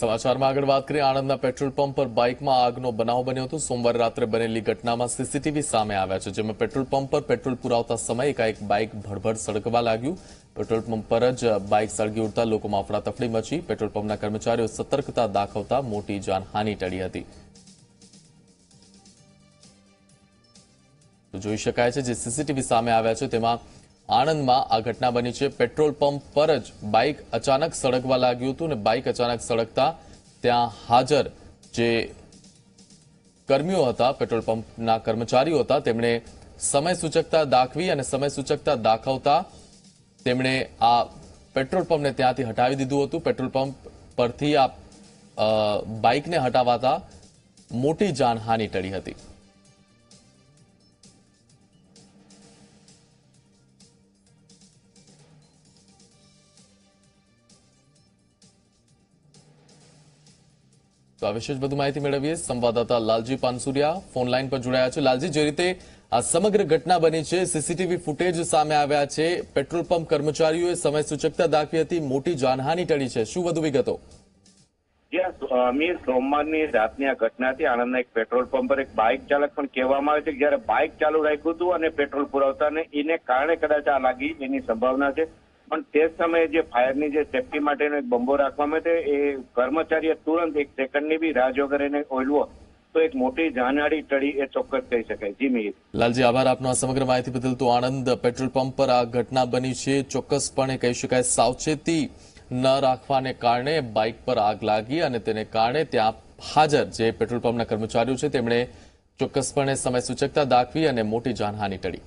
સમાચારમાં આગળ વાત કરીએ. આણંદના પેટ્રોલ પંપ પર બાઇકમાં આગનો બનાવ બન્યો હતો. સોમવારે રાત્રે બનેલી ઘટનામાં સીસીટીવી સામે આવ્યા છે, જેમાં પેટ્રોલ પંપ પર પેટ્રોલ પુરાવતા સમયે એકાએક બાઇક ભડભડ સળગવા લાગ્યું. પેટ્રોલ પંપ પર જ બાઇક સળગી ઉડતા લોકોમાં અફડાતફડી મચી. પેટ્રોલ પંપના કર્મચારીઓ સતર્કતા દાખવતા મોટી જાનહાની ટળી હતી. જોઈ શકાય છે, જે સીસીટીવી સામે આવ્યા છે, તેમાં આણંદમાં આ ઘટના બની છે. પેટ્રોલ પંપ પર જ બાઇક અચાનક સળગવા લાગ્યું હતું અને બાઇક અચાનક સળગતા ત્યાં હાજર જે કર્મીઓ હતા, પેટ્રોલ પંપના કર્મચારીઓ હતા, તેમણે સમય સૂચકતા દાખવી અને સમય સૂચકતા દાખવતા તેમણે આ પેટ્રોલ પંપને ત્યાંથી હટાવી દીધું હતું. પેટ્રોલ પંપ પરથી આ બાઇકને હટાવાતા મોટી જાનહાનિ ટળી હતી. તો આ વિશે જ માહિતી મેળવીએ. સંવાદદાતા લાલજી પાનસુરિયા ફોન લાઈન પર જોડાયા છે. લાલજી, જે રીતે આ સમગ્ર ઘટના બની છે, સીસીટીવી ફૂટેજ સામે આવ્યા છે. પેટ્રોલ પંપ કર્મચારીઓએ સમય સૂચકતા દાખવી હતી. મોટી જાનહાની ટળી છે. શું વધુ વિગતો? અમીર સોમવારની રાતની આ ઘટનાથી આણંદના એક પેટ્રોલ પંપ પર એક બાઇક ચાલક પણ કહેવામાં આવે છે કે જયારે બાઇક ચાલુ રાખ્યું હતું અને પેટ્રોલ પુરાવતા એને કારણે કદાચ આ લાગી એની સંભાવના છે. પણ તે સમયે જે ફાયરની જે સેફટી માટેનો એક બંબો રાખવામાં આવે એ કર્મચારીએ તુરંત એક સેકન્ડની બી રાહ વગર એને ઓલવો તો એક મોટી જાનહાની ટળી એ ચોક્કસ કહી શકાય. જી મિહિર. લાલજી, આભાર આપનો આ સમગ્ર માહિતી બદલ. તો આણંદ પેટ્રોલ પંપ પર આ ઘટના બની છે. ચોક્કસપણે કહી શકાય સાવચેતી ન રાખવાને કારણે બાઇક પર આગ લાગી અને તેને કારણે ત્યાં હાજર જે પેટ્રોલ પંપના કર્મચારીઓ છે, તેમણે ચોક્કસપણે સમય સૂચકતા દાખવી અને મોટી જાનહાનિ ટળી.